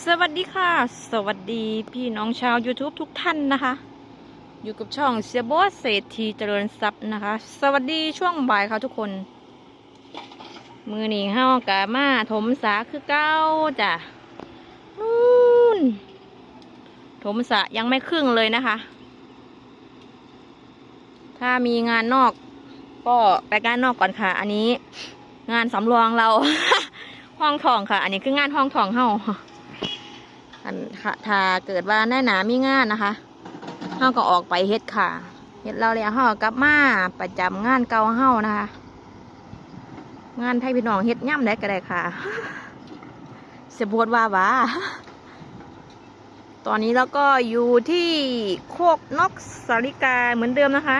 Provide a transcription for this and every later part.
สวัสดีค่ะ สวัสดีพี่น้องชาว YouTube ทุกท่านนะคะ อยู่กับช่องเสียโบสเศรษฐีเจริญทรัพย์นะคะ สวัสดีช่วงบ่ายค่ะทุกคน มือหนีเฮากะมาถมสาคือเก้าจ้ะนู่นถมสายังไม่ครึ่งเลยนะคะ ถ้ามีงานนอก ก็ไปงานนอกก่อนค่ะ อันนี้ งานสำรองเรา ห้องทองค่ะ อันนี้คืองานห้องทองเฮา อันค่ะถ้าเกิดว่าแน่หนามีงานนะคะเฮาก็ออกไปเฮ็ดค่ะเฮ็ดเราแล้วเฮากลับมาประจำงานเก่าเฮานะคะ งานไทยพี่น้องเฮ็ดย่ำได้ก็ได้ค่ะเสียบวดว่าวาตอนนี้เราก็อยู่ที่โคกนกสาริกาเหมือนเดิมนะคะ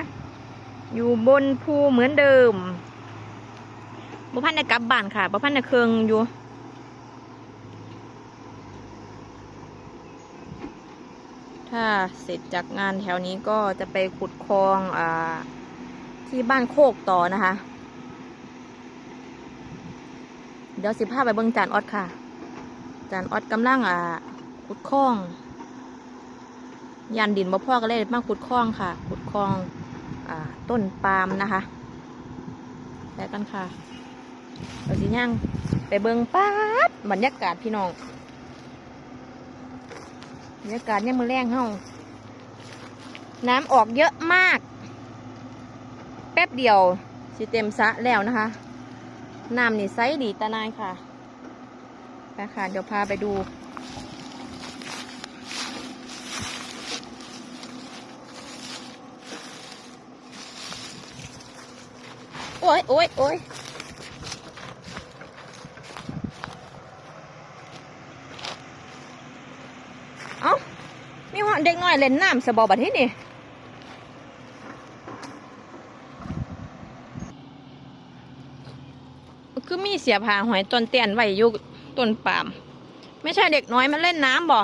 อยู่บนภูเหมือนเดิมบ่พันได้กลับบ้านค่ะบ่พันได้เคืองอยู่ ถ้าเสร็จจากงานแถวนี้ก็จะไปขุดคลองอที่บ้านโคกต่อนะคะ เดี๋ยวสิพาไปเบิ่งจานออดค่ะ จานออดกำลังขุดคลองยันดินบ่พ่อก็เลยมาขุดคลองค่ะ ขุดคลองอต้นปาล์มนะคะไปกันค่ะเราสิย่างไปเบิ่งป๊าดบรรยากาศพี่น้อง บรรยากาศเนี่ยามมือแรงเฮาน้ำออกเยอะมาก แป๊บเดียวสิเต็มสะแล้วนะคะ น้ำนี่ไซส์ดีตานายค่ะไปค่ะเดี๋ยวพาไปดูโอ้ยโอ้ยโอ้ยเอ้า มีหอเด็กน้อยเล่นน้ำสบอบัดที่นี่คือมีเสียผาหอยต้นเตียนไว้อยู่ต้นปาล์มไม่ใช่เด็กน้อยมันเล่นน้ำบ่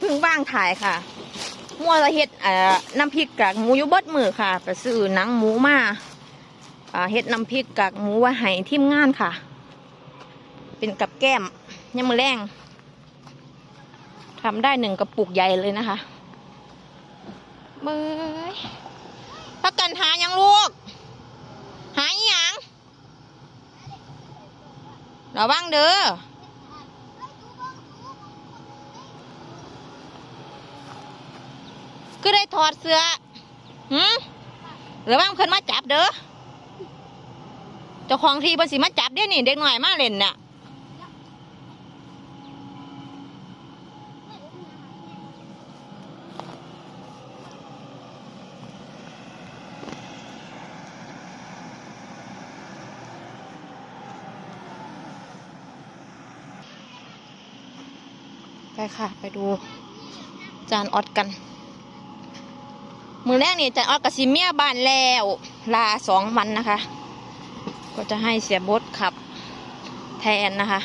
พิ่งว่างถ่ายค่ะ มัวละเฮ็ดน้ำพริกกากหมูยุเบิดมือค่ะ ไปซื้อหนังหมูมา เฮ็ดน้ำพริกกากหมูไว้ให้ทีมงานค่ะ เป็นกับแก้มยำมือแรงทำได้หนึ่งกระปุกใหญ่เลยนะคะเบยพักกันหายังลูก หาอหยังระวังเด้อก็ได้ถอดเสื้อหืมระวังเพิ่นมาจับเด้อ เจ้าของทีเพิ่นสิมาจับเด้นี่ เด็กหน่อยมาเล่นน่ะไปค่ะ ไปดูจานออดกัน มือแรกนี่จานออดกับซิเมียบ้านแล้ว ลาสองวันนะคะ ก็จะให้เสียบดขับแทนนะคะ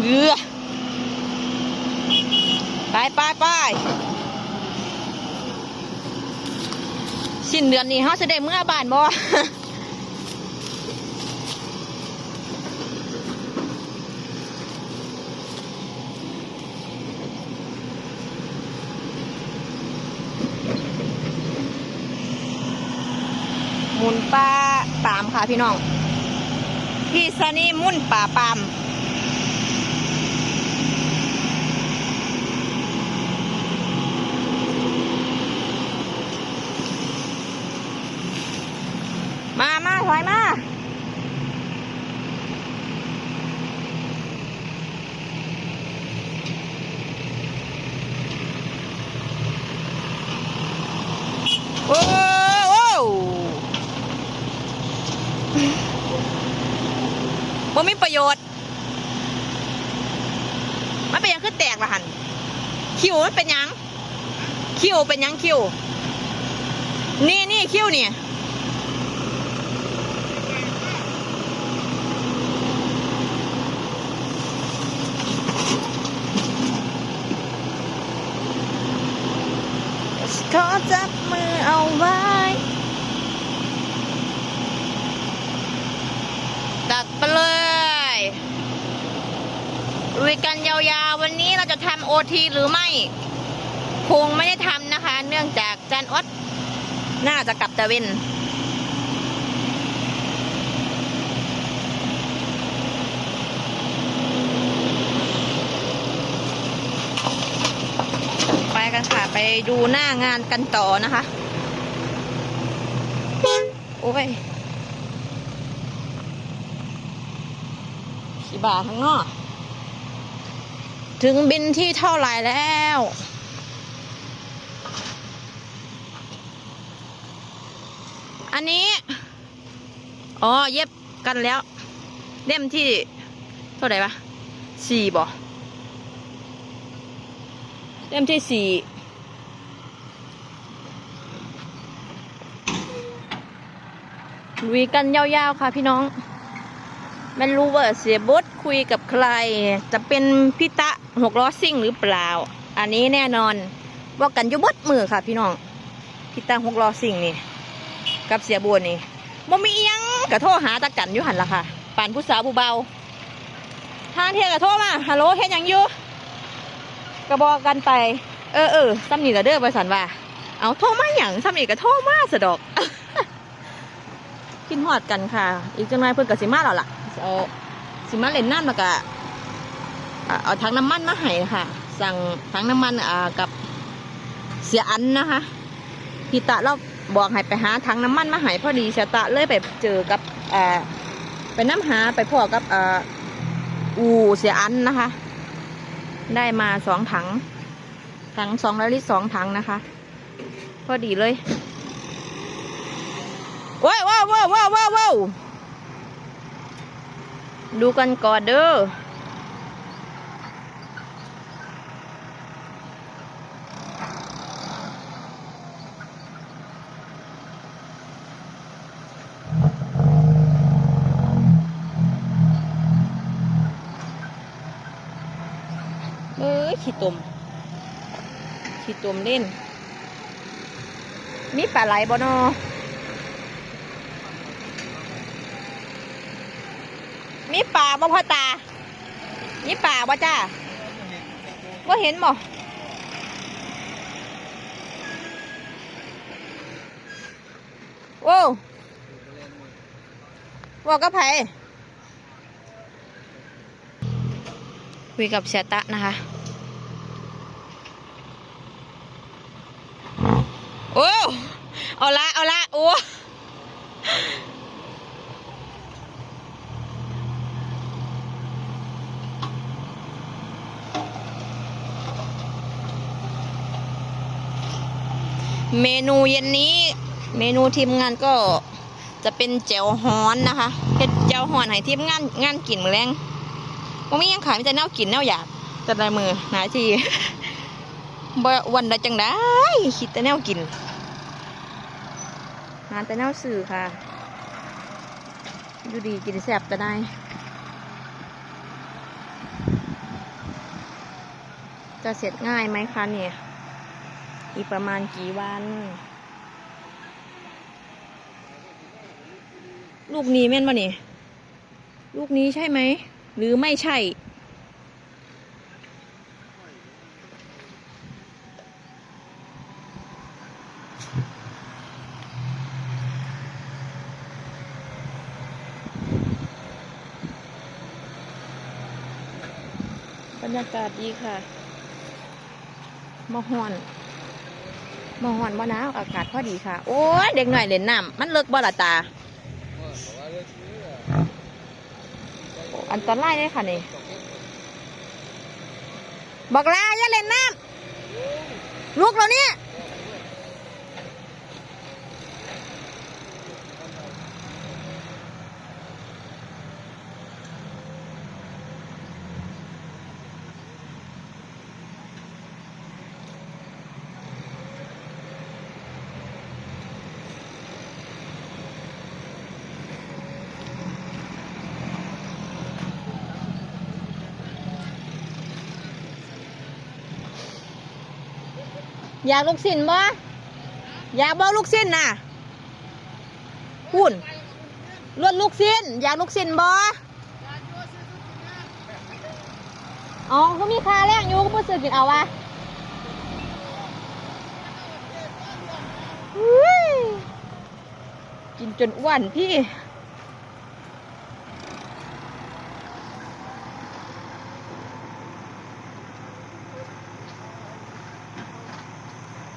เงือ ไปไปไปสิ้นเดือนนี้เขาจะได้เมื่อบ้านบ่ มุนป้าปามค่ะพี่น้องพี่สนีมุนป่าปาม บ่มีประโยชน์ มันเป็นยังคือแตกละหันคิวมันเป็นยัง คิวเป็นยังคิว นี่นี่คิวนี่ขอจับมือเอาไว้ตัดไปเลย ลุยกันยาวๆ วันนี้เราจะทำโอทีหรือไม่ คงไม่ได้ทำนะคะ เนื่องจากจันอดน่าจะกลับตะเวนไปกันค่ะ ไปดูหน้างานกันต่อนะคะ โอ้ย ขี่บ่าข้างนอก ถึงบินที่เท่าไหร่แล้ว อันนี้ อ๋อ เย็บกันแล้ว เล่มที่ เท่าไหร่ปะสี่บ่เล่มที่สี่ลุยกันยาวๆค่ะพี่น้อง ไม่รู้ว่าเสียบดคุยกับใคร จะเป็นพิตะหกล้อซิ่งหรือเปล่า อันนี้แน่นอนว่ากันยุบดมือค่ะพี่น้องพิตะหกล้อซิ่งนี่ กับเสียบัวนี่บ่มีอิหยังกระโทรหาตะกันยู่หันละค่ะป่านผู้สาวผู้เบาทางเทียกระโทรมาฮัลโหลเฮ็ดยังอยู่กระบอกกันไป เออเออซ้ำนี่ละเด้อไปสันว่า เอาโทรมาหยังซ้ำนี่กระโทรมาสะดอกกินหอดกันค่ะ อีกจังไรเพิ่อนกับสิมาแล้วล่ะ เอาสิมาเล่นน้ำแล้วก็เอาถังน้ำมันมาให้ค่ะ สั่งถังน้ำมันอ่ากับเสียอันนะคะพี่ตะเราบอกให้ไปหาถังน้ำมันมาให้พอดีเสียตะเลยไปเจอกับอ่าไปน้ำหาไปพ่อกับอ่าอูเสียอันนะคะ ได้มาสองถัง ถังสองร้อยลิตรสองถังนะคะ พอดีเลยว้าวว้าวว้าวว้าวว้าว ดูกันก่อนเด้อเอ้ยขี้ตุ่มขี้ตุ่มเล่น มีปลาไหลบ่นอ มีป่าบ่พ่อตา มีป่าบ่จ้าว่าเห็นบ่โว้วว่ากับไผคุยกับเสียตะนะคะโอ้เอาละเอาละโอ้ เมนูเย็นนี้ เมนูทีมงานก็จะเป็นแจ่วฮ้อนนะคะเฮ็ดแจ่วฮ้อนให้ทีมงานงานกินมื้อแรงบ่มีหยังขายมีแต่แนวกินแนวอยากแต่ละมือหนาทีบ่วันละจังได้คิดแต่แนวกินหาแต่แนวสื่อค่ะอยู่ดีกินแซ่บแต่ได้จะเสร็จง่ายไหมคะเนี่ย อีกประมาณกี่วัน ลูกนี้แม่นบ่นี่ ลูกนี้ใช่ไหม หรือไม่ใช่ บรรยากาศดีค่ะมะฮอน มะฮอนมะนาวอากาศพอดีค่ะ โอ้ยเด็กหน่อยเล่นน้ำมันเลิกบ่ละตา อันตรายเลยค่ะนี่บอกลาอย่าเล่นน้ำลูกเราเนี่ย อยากลูกสินบ่อยากบอกลูกสิ้นน่ะพูนรวดลูกสิ้น อยากลูกสิ้นบออ๋อก็มีค่าแรงอยู่ก็บ่ซื้อกินเอาวะอุ้ยกินจนอ้วนพี่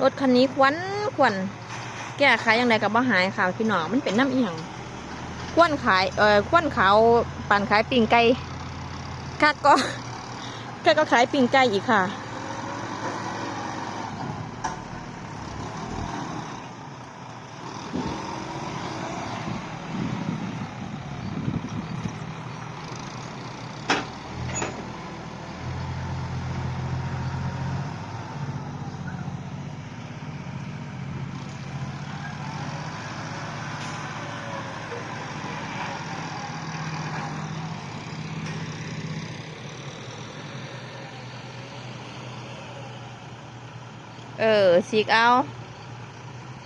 รถคันนี้ควันควันแก้ไขยังไงกับบ่หายค่ะพี่น้องมันเป็นน้ำเอียงควนขายเอ่อควนขาวปั่นขายปิ่งไก่ค่ะก็ค่ะก็ขายปิ่งไก่อีกค่ะ เออฉีกเอา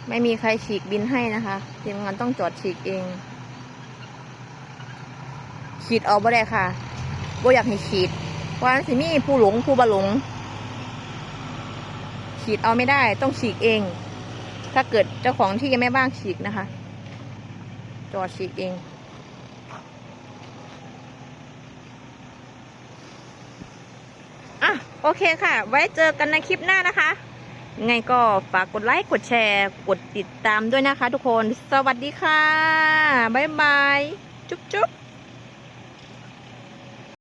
ไม่มีใครฉีกบินให้นะคะทีมงานต้องจอดฉีกเองขีดเอาบ่ได้ค่ะบ่อยากให้ขีดเพราะฉะนั้นสิมีผู้หลงผู้บะหลงขีดเอาไม่ได้ต้องฉีกเอง ถ้าเกิดเจ้าของที่ยังไม่บ้างฉีกนะคะ จอดฉีกเองอะโอเคค่ะ ไว้เจอกันในคลิปหน้านะคะ ไงก็ฝากกดไลค์ กดแชร์ กดติดตามด้วยนะคะทุกคน สวัสดีค่ะ บ๊ายบาย จุ๊บจุ๊บ